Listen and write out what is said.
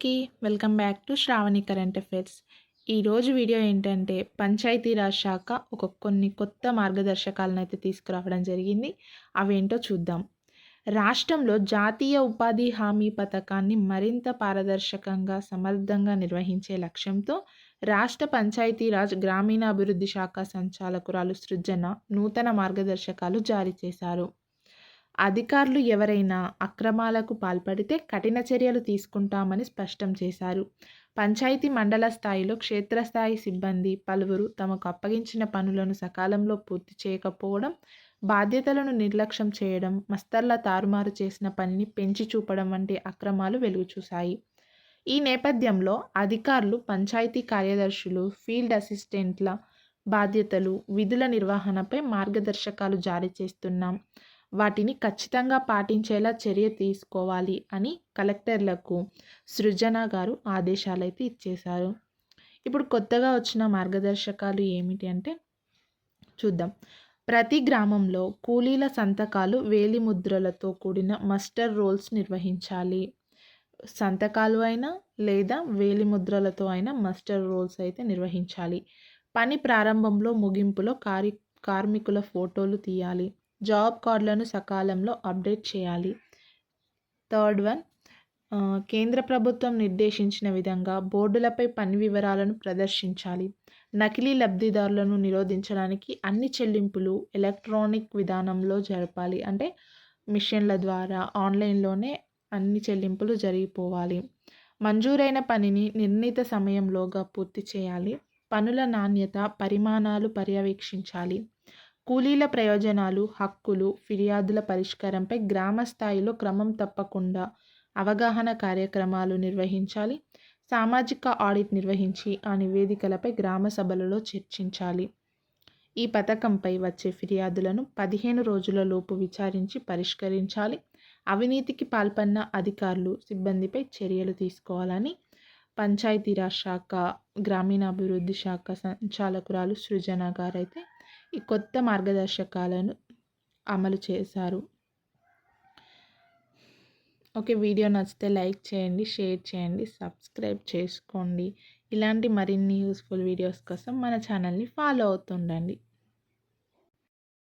కి welcome back to Shravani current affairs. ఈరోజు video ఏంటంటే పంచాయతీరాజ్ శాఖ ఒక కొన్ని కొత్త మార్గదర్శకాలను అయితే తీసుకురావడం జరిగింది. అవేంటో చూద్దాం. రాష్ట్రంలో జాతీయ ఉపాధి హామీ పథకాన్ని మరింత పారదర్శకంగా సమర్థంగా నిర్వహించే లక్ష్యంతో రాష్ట్ర పంచాయతీరాజ్ గ్రామీణాభివృద్ధి శాఖ సంచాలకురాలు సృజన నూతన మార్గదర్శకాలు జారీ చేశారు. అధికారులు ఎవరైనా అక్రమాలకు పాల్పడితే కఠిన చర్యలు తీసుకుంటామని స్పష్టం చేశారు. పంచాయతీ మండల స్థాయిలో క్షేత్రస్థాయి సిబ్బంది పలువురు తమకు అప్పగించిన పనులను సకాలంలో పూర్తి చేయకపోవడం బాధ్యతలను నిర్లక్ష్యం చేయడం మస్తర్ల తారుమారు చేసిన పనిని పెంచి చూపడం వంటి అక్రమాలు వెలుగుచూశాయి. ఈ నేపథ్యంలో అధికారులు పంచాయతీ కార్యదర్శులు ఫీల్డ్ అసిస్టెంట్ల బాధ్యతలు విధుల నిర్వహణపై మార్గదర్శకాలు జారీ చేస్తున్నాం. వాటిని ఖచ్చితంగా పాటించేలా చర్య తీసుకోవాలి అని కలెక్టర్లకు సృజన గారు ఆదేశాలు అయితే ఇచ్చేశారు. ఇప్పుడు కొత్తగా వచ్చిన మార్గదర్శకాలు ఏమిటి అంటే చూద్దాం. ప్రతి గ్రామంలో కూలీల సంతకాలు వేలి ముద్రలతో కూడిన మస్టర్ రోల్స్ నిర్వహించాలి. సంతకాలు అయినా లేదా వేలి ముద్రలతో అయినా మస్టర్ రోల్స్ అయితే నిర్వహించాలి. పని ప్రారంభంలో ముగింపులో కారి కార్మికుల ఫోటోలు తీయాలి. జాబ్ కార్డులను సకాలంలో అప్డేట్ చేయాలి. థర్డ్ వన్ కేంద్ర ప్రభుత్వం నిర్దేశించిన విధంగా బోర్డులపై పని వివరాలను ప్రదర్శించాలి. నకిలీ లబ్ధిదారులను నిరోధించడానికి అన్ని చెల్లింపులు ఎలక్ట్రానిక్ విధానంలో జరపాలి. అంటే మిషన్ల ద్వారా ఆన్లైన్లోనే అన్ని చెల్లింపులు జరిగిపోవాలి. మంజూరైన పనిని నిర్ణీత సమయంలోగా పూర్తి చేయాలి. పనుల నాణ్యత పరిమాణాలు పర్యవేక్షించాలి. కూలీల ప్రయోజనాలు హక్కులు ఫిర్యాదుల పరిష్కారంపై గ్రామ స్థాయిలో క్రమం తప్పకుండా అవగాహన కార్యక్రమాలు నిర్వహించాలి సామాజిక ఆడిట్ నిర్వహించి ఆ నివేదికలపై గ్రామ సభలలో చర్చించాలి. ఈ పథకంపై వచ్చే ఫిర్యాదులను పదిహేను రోజుల లోపు విచారించి పరిష్కరించాలి. అవినీతికి పాల్పడిన అధికారులు సిబ్బందిపై చర్యలు తీసుకోవాలని పంచాయతీరాజ్ శాఖ గ్రామీణాభివృద్ధి శాఖ సంచాలకురాలు సృజన గారైతే ఈ కొత్త మార్గదర్శకాలను అమలు చేశారు. ఓకే వీడియో నచ్చితే లైక్ చేయండి షేర్ చేయండి సబ్స్క్రైబ్ చేసుకోండి. ఇలాంటి మరిన్ని యూస్ఫుల్ వీడియోస్ కోసం మన ఛానల్ని ఫాలో అవుతుండండి.